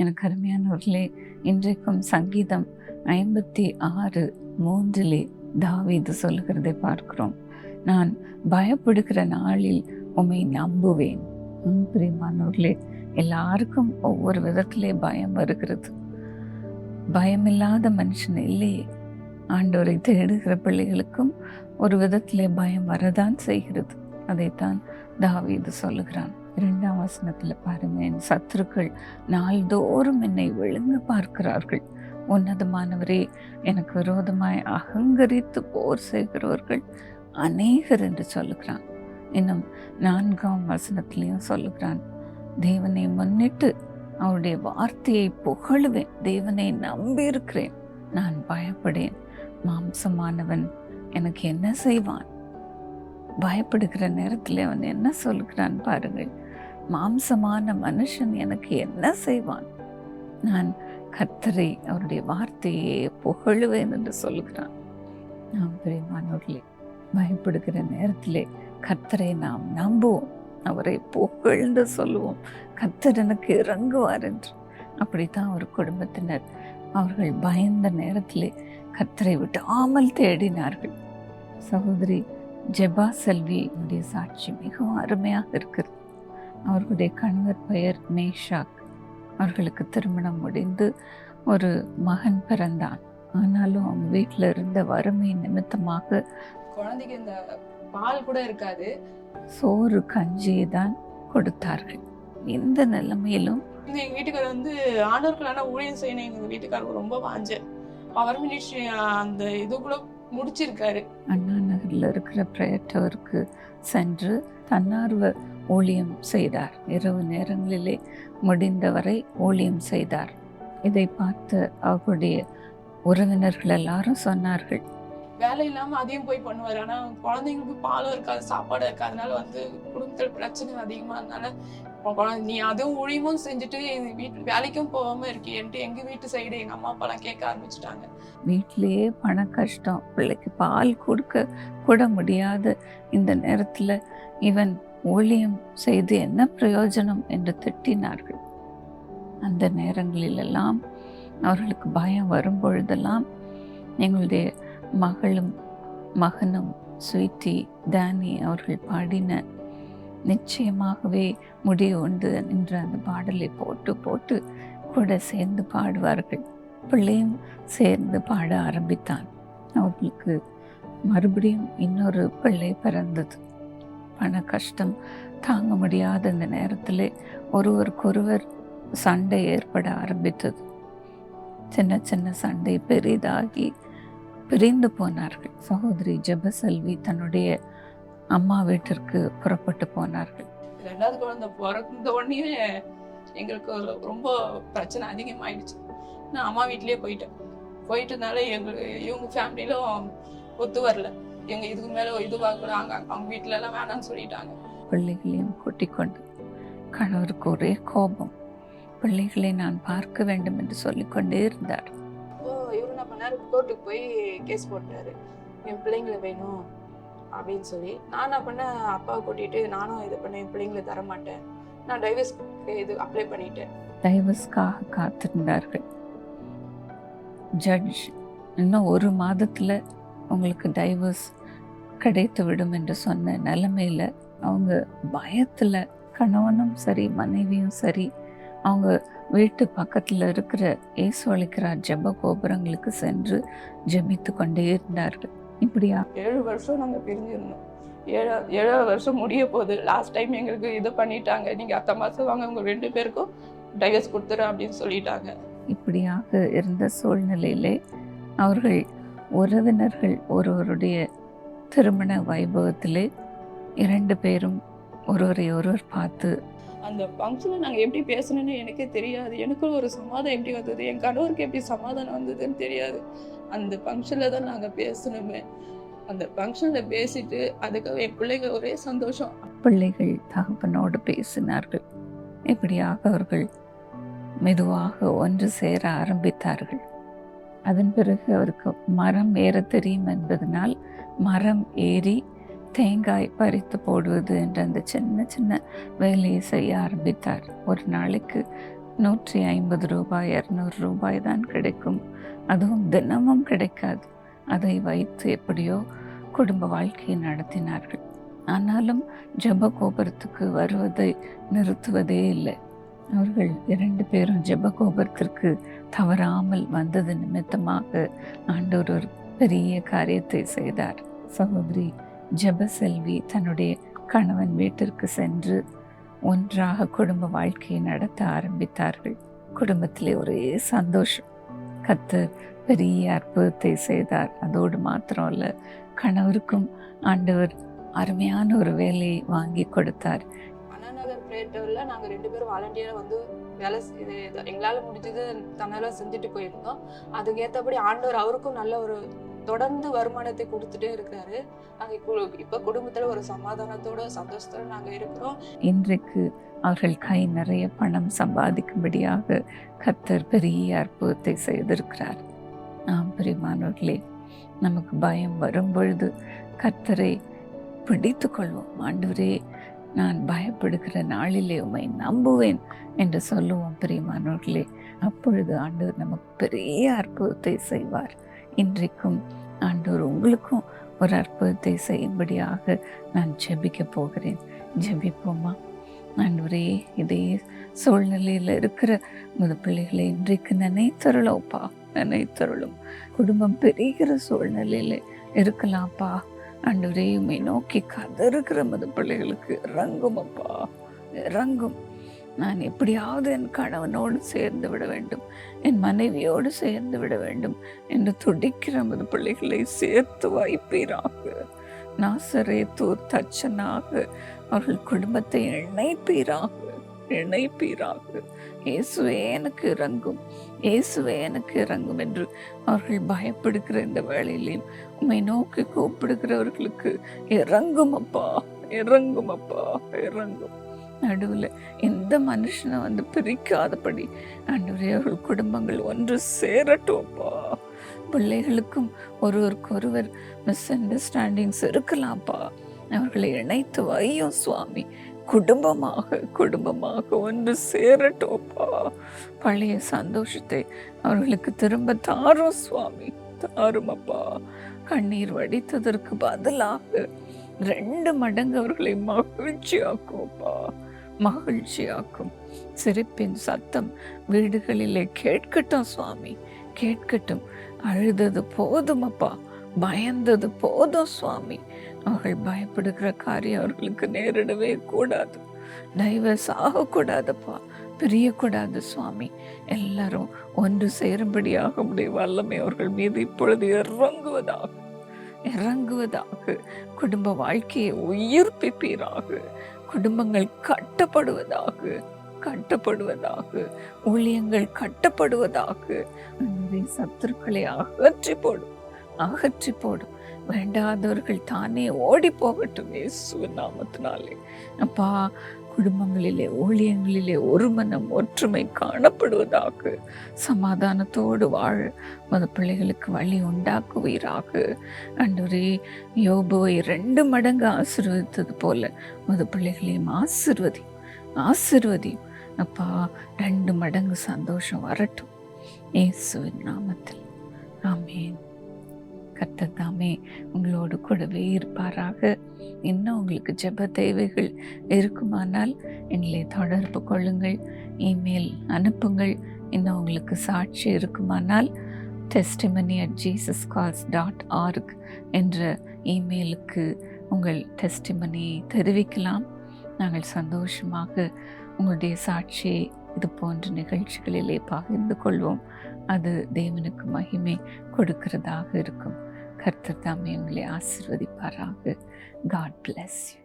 எனக்கு அருமையானவர்களே இன்றைக்கும் சங்கீதம் ஐம்பத்தி ஆறு மூன்றிலே தாவீது சொல்லுகிறதை பார்க்கிறோம். நான் பயப்படுகிற நாளில் உம்மை நம்புவேன். பிரியமானவர்களே எல்லாருக்கும் ஒவ்வொரு விதத்திலே பயம் வருகிறது. பயமில்லாத மனுஷன் இல்லையே. ஆண்டோரை தேடுகிற பிள்ளைகளுக்கும் ஒரு விதத்திலே பயம் வரதான் செய்கிறது. அதைத்தான் தாவீது சொல்லுகிறான். இரண்டாம் வசனத்தில் பாருங்க என் சத்துருக்கள் நாள்தோறும் என்னை விழுங்க பார்க்கிறார்கள். உன்னதமானவரே எனக்கு விரோதமாய் அகங்கரித்து போர் செய்கிறவர்கள் அநேகர் என்று சொல்லுகிறான். இன்னும் நான்காம் வசனத்திலையும் சொல்லுகிறான் தேவனை முன்னிட்டு அவருடைய வார்த்தையை புகழுவேன். தேவனை நம்பியிருக்கிறேன். நான் பயப்படேன். மாம்சமானவன் எனக்கு என்ன செய்வான்? பயப்படுகிற நேரத்தில் அவன் என்ன சொல்கிறான் பாருங்கள் மாம்சமான மனுஷன் எனக்கு என்ன செய்வான்? நான் கர்த்தரை அவருடைய வார்த்தையே புகழுவேன் என்று சொல்கிறான் நாம் பிரியமானவர்களே பயப்படுகிற நேரத்திலே கர்த்தரை நாம் நம்புவோம். அவரை புகழ்ந்து சொல்லுவோம். கர்த்தர் எனக்கு இறங்குவார் என்று. அப்படித்தான் ஒரு குடும்பத்தினர். அவர்கள் பயந்த நேரத்திலே கர்த்தரை விடாமல் தேடினார்கள். சகோதரி ஜெபா செல்வியுடைய சாட்சி மிகவும் அருமையாக இருக்கிறது. அவர்களுடைய கணவர் பெயர் மேஷாக். அவர்களுக்கு திருமணம் முடிந்து ஒரு மகன் பிறந்தான். ஆனாலும் அவங்க வீட்டில் இருந்த வறுமை நிமித்தமாக குழந்தைக்கு இந்த பால் கூட இருக்காது. சோறு கஞ்சியை தான் கொடுத்தார்கள். இந்த நிலைமையிலும் இந்த எங்க வீட்டுக்காரர் வந்து ஆண்டவர்களான ஊழியம் செய்யணும். எங்க வீட்டுக்காரருக்கு ரொம்ப வாஞ்ச பவர் மினிஸ்ட்ரி அந்த இது கூட முடிச்சிருக்காரு. அண்ணா நகரில் இருக்கிற பிரேயர் டவருக்கு சென்று தன்னார்வ ஊழியம் செய்தார். இரவு நேரங்களிலே முடிந்தவரை ஊழியம் செய்தார். இதை பார்த்து அவர்களுடைய உறவினர்கள் எல்லாரும் சொன்னார்கள். வேலை இல்லாம அதையும் போய் பண்ணுவாரு. ஆனா குழந்தைங்களுக்கு பாலும் இருக்காது சாப்பாடு இருக்காதனால வந்து குடும்பத்துல பிரச்சனை அதிகமா குழந்தை- நீ அதுவும் ஊழியமும் செஞ்சுட்டு வீட்டு வேலைக்கும் போகாம இருக்கியன்ட்டு எங்க வீட்டு சைடு எங்க அம்மா அப்பா எல்லாம் கேட்க ஆரம்பிச்சுட்டாங்க. வீட்டிலேயே பண கஷ்டம் பிள்ளைக்கு பால் கொடுக்க கூட முடியாத. இந்த நேரத்தில் இவன் ஊழியம் செய்து என்ன பிரயோஜனம் என்று திட்டினார்கள். அந்த நேரங்களிலெல்லாம் அவர்களுக்கு பயம் வரும் பொழுதெல்லாம் எங்களுடைய மகளும் மகனும் ஸ்வீட்டி தானி அவர்கள் பாடின நிச்சயமாகவே முடிவு உண்டு என்ற அந்த பாடலை போட்டு போட்டு கூட சேர்ந்து பாடுவார்கள். பிள்ளையும் சேர்ந்து பாட ஆரம்பித்தான். அவர்களுக்கு மறுபடியும் இன்னொரு பிள்ளை பிறந்தது. பண கஷ்டம் தாங்க முடியாத இந்த நேரத்தில் ஒருவருக்கொருவர் சண்டை ஏற்பட ஆரம்பித்தது. சின்ன சின்ன சண்டை பெரிதாகி பிரிந்து போனார்கள். சகோதரி ஜெபசெல்வி தன்னுடைய அம்மா வீட்டிற்கு புறப்பட்டு போனார்கள். ரெண்டாவது குழந்தை பிறந்த உடனே எங்களுக்கு ரொம்ப பிரச்சனை அதிகமாயிடுச்சு. நான் அம்மா வீட்லேயே போயிட்டேன். போயிட்டனால எங்களுக்கு இவங்க ஃபேமிலியிலும் ஒத்து வரல. எங்க இதுக்கு மேல இதுவாக கூட அங்க அவங்க வீட்டுல எல்லாம் வேணாம்னு சொல்லிட்டாங்க. பிள்ளைகளையும் கூட்டிக் கொண்டு கணவருக்கு ஒரே கோபம். பிள்ளைகளை நான் பார்க்க வேண்டும் என்று சொல்லிக்கொண்டே இருந்தார். ஓ இவரு என்ன பண்ணாரு கோர்ட்டுக்கு போய் கேஸ் போட்டாரு. என் பிள்ளைங்களை வேணும் அப்படின்னு சொல்லி. நான் என்ன பண்ணேன் அப்பாவை கூட்டிட்டு நானும் இது பண்ண என் பிள்ளைங்களை தர மாட்டேன் நான் டைவர்ஸ் இது அப்ளை பண்ணிட்டேன். டைவர்ஸ்க்காக காத்திருந்தார்கள். ஜட்ஜ் இன்னும் ஒரு மாதத்தில் உங்களுக்கு டைவர்ஸ் கிடைத்து விடும் என்று சொன்ன நிலைமையில் அவங்க பயத்தில் கணவனும் சரி மனைவியும் சரி அவங்க வீட்டு பக்கத்தில் இருக்கிற ஏசு அளிக்கிறார் ஜெப கோபுரங்களுக்கு சென்று ஜெபித்து கொண்டே இருந்தார்கள். இப்படியா? ஏழு வருஷம் நாங்கள் பிரிஞ்சிருந்தோம். ஏழா ஏழாவது வருஷம் முடிய போகுது. லாஸ்ட் டைம் எங்களுக்கு இது பண்ணிட்டாங்க. நீங்கள் அடுத்த மாதம் வாங்க உங்கள் ரெண்டு பேருக்கும் டைவர்ஸ் கொடுத்துறேன் அப்படின்னு சொல்லிட்டாங்க. இப்படியாக இருந்த சூழ்நிலையிலே அவர்கள் உறவினர்கள் ஒருவருடைய திருமண வைபவத்திலே இரண்டு பேரும் ஒருவரை ஒருவர் பார்த்து அந்த ஃபங்க்ஷனில் நாங்கள் எப்படி பேசணும்னு எனக்கே தெரியாது. எனக்கும் ஒரு சமாதானம் எப்படி வந்தது? என் கணவருக்கு எப்படி சமாதானம் வந்ததுன்னு தெரியாது. அந்த ஃபங்க்ஷனில் தான் நாங்கள் பேசணுமே. அந்த ஃபங்க்ஷனில் பேசிட்டு அதுக்காக என் பிள்ளைங்க ஒரே சந்தோஷம். பிள்ளைகள் தகப்பனோடு பேசினார்கள். இப்படியாக அவர்கள் மெதுவாக ஒன்று சேர ஆரம்பித்தார்கள். அதன் பிறகு அவருக்கு மரம் ஏற தெரியும் என்பதனால் மரம் ஏறி தேங்காய் பறித்து போடுவது என்ற அந்த சின்ன சின்ன வேலையை செய்ய ஆரம்பித்தார். ஒரு நாளைக்கு நூற்றி ஐம்பது ரூபாய் இரநூறு ரூபாய் தான் கிடைக்கும். அதுவும் தினமும் கிடைக்காது. அதை வைத்து எப்படியோ குடும்ப வாழ்க்கையை நடத்தினார்கள். ஆனாலும் ஜப கோபுரத்துக்கு வருவதை நிறுத்துவதே இல்லை. அவர்கள் இரண்டு பேரும் ஜெப கோபுரத்திற்கு தவறாமல் வந்தது நிமித்தமாக ஆண்டவர் ஒரு பெரிய காரியத்தை செய்தார். சகோதரி ஜெப செல்வி தன்னுடைய கணவன் வீட்டிற்கு சென்று ஒன்றாக குடும்ப வாழ்க்கையை நடத்த ஆரம்பித்தார்கள். குடும்பத்திலே ஒரே சந்தோஷம். கத்தர் பெரிய அற்புதத்தை செய்தார். அதோடு மாத்திரம் இல்லை கணவருக்கும் ஆண்டவர் அருமையான ஒரு வேலையை வாங்கி கொடுத்தார். அண்ணா நாங்கள் ரெண்டு பேரும் வாலண்டியராக வந்து வேலை இது எங்களால் முடிஞ்சது தன்னால செஞ்சுட்டு போயிருந்தோம். அதுக்கேற்றபடி ஆண்டவர் அவருக்கும் நல்ல ஒரு தொடர்ந்து வருமானத்தை கொடுத்துட்டே இருக்கிறாரு நாங்கள் இப்போ குடும்பத்தில் ஒரு சமாதானத்தோட சந்தோஷத்தோட நாங்கள் இருக்கிறோம். இன்றைக்கு அவர்கள் கை நிறைய பணம் சம்பாதிக்கும்படியாக கத்தர் பெரிய அற்புதத்தை செய்திருக்கிறார். ஆம் பிரிமானவர்களே நமக்கு பயம் வரும் பொழுது கத்தரை பிடித்து கொள்வோம் ஆண்டவரே நான் பயப்படுகிற நாளிலே உமை நம்புவேன் என்று சொல்லுவோம் பிரியமானவர்களே. அப்பொழுது ஆண்டவர் நமக்கு பெரிய அற்புதத்தை செய்வார். இன்றைக்கும் ஆண்டவர் உங்களுக்கும் ஒரு அற்புதத்தை செய்யும்படியாக நான் ஜெபிக்க போகிறேன். ஜெபிப்போமா? ஆண்டவரே இதே சூழ்நிலையில் இருக்கிற முத பிள்ளைகளை இன்றைக்கு நினைத்தருளோப்பா நினைத்தருளும். குடும்பம் பெருகிற சூழ்நிலையில் இருக்கலாம்ப்பா. ஆண்டவரே உண்மை நோக்கி கதறுகிற மது பிள்ளைகளுக்கு இறங்கும் அப்பா இறங்கும் நான் எப்படியாவது என் கணவனோடு சேர்ந்து விட வேண்டும் என் மனைவியோடு சேர்ந்து விட வேண்டும் என்று துடிக்கிற மது பிள்ளைகளை சேர்த்து வைப்பீராக. தூர் தச்சனாக அவர்கள் குடும்பத்தை இணைப்பீராக. இணைப்பீராக இயேசுவே எனக்கு இறங்கும். இயேசுவே எனக்கு இறங்கும் என்று அவர்கள் பயப்படுகிற இந்த வேளையிலையும் உண்மை நோக்கி கூப்பிடுகிறவர்களுக்கு இறங்கும் அப்பா இறங்கும் அப்பா இறங்கும். நடுவில் எந்த மனுஷனை வந்து பிரிக்காதபடி ஆண்டவரே அவர்கள் குடும்பங்கள் ஒன்று சேரட்டும் அப்பா. பிள்ளைகளுக்கும் ஒருவருக்கொருவர் மிஸ் அண்டர்ஸ்டாண்டிங்ஸ் இருக்கலாம்ப்பா. அவர்களை இணைத்து வையும் சுவாமி. குடும்பமாக குடும்பமாக ஒன்று சேரட்டோப்பா பழைய சந்தோஷத்தை அவர்களுக்கு திரும்ப தாரும் சுவாமி தாரும் அப்பா கண்ணீர் வடித்ததற்கு பதிலாக ரெண்டு மடங்கு அவர்களை மகிழ்ச்சியாக்கும்ப்பா. மகிழ்ச்சியாக்கும். சிரிப்பின் சத்தம் வீடுகளிலே கேட்கட்டும் சுவாமி கேட்கட்டும். அழுதது போதும் அப்பா பயந்தது போதும் சுவாமி. அவர்கள் பயப்படுகிற காரியம் அவர்களுக்கு நேரிடவே கூடாது. டைவர்ஸ் ஆகக்கூடாதுப்பா பிரியக்கூடாது சுவாமி. எல்லாரும் ஒன்று சேரும்படியாக உடைய வல்லமை அவர்கள் மீது இப்பொழுது இறங்குவதாக இறங்குவதாக குடும்ப வாழ்க்கையை உயிர்ப்பிப்பீராக குடும்பங்கள் கட்டப்படுவதாக கட்டப்படுவதாக ஊழியங்கள் கட்டப்படுவதாக சத்துருக்களை அகற்றி போடும் அகற்றி போடும். வேண்டாதவர்கள் தானே ஓடி போகட்டும் இயேசுவின் நாமத்தினாலே. அப்பா குடும்பங்களிலே ஊழியங்களிலே ஒரு மனம் ஒற்றுமை காணப்படுவதாக. சமாதானத்தோடு வாழ். மத பிள்ளைகளுக்கு வழி உண்டாக்குவீராக. அன்றுவரே யோபுவை ரெண்டு மடங்கு ஆசிர்வதித்தது போல மத பிள்ளைகளையும் ஆசிர்வதியும் ஆசிர்வதியும். அப்பா ரெண்டு மடங்கு சந்தோஷம் வரட்டும். இயேசுவின் நாமத்தில். ஆமேன். கர்த்தர் தாமே உங்களோடு கூடவே இருப்பாராக. இன்னும் உங்களுக்கு ஜெப தேவைகள் இருக்குமானால் எங்களை தொடர்பு கொள்ளுங்கள். இமெயில் அனுப்புங்கள். இன்னும் உங்களுக்கு சாட்சி இருக்குமானால் testimony at Jesus calls dot org என்ற இமெயிலுக்கு உங்கள் டெஸ்டிமனியை தெரிவிக்கலாம். நாங்கள் சந்தோஷமாக உங்களுடைய சாட்சியை இது போன்ற நிகழ்ச்சிகளிலே பகிர்ந்து கொள்வோம். அது தேவனுக்கு மகிமை கொடுக்கிறதாக இருக்கும். கர்த்தர் தாமே உங்களை ஆசிர்வதிப்பாராக. God bless you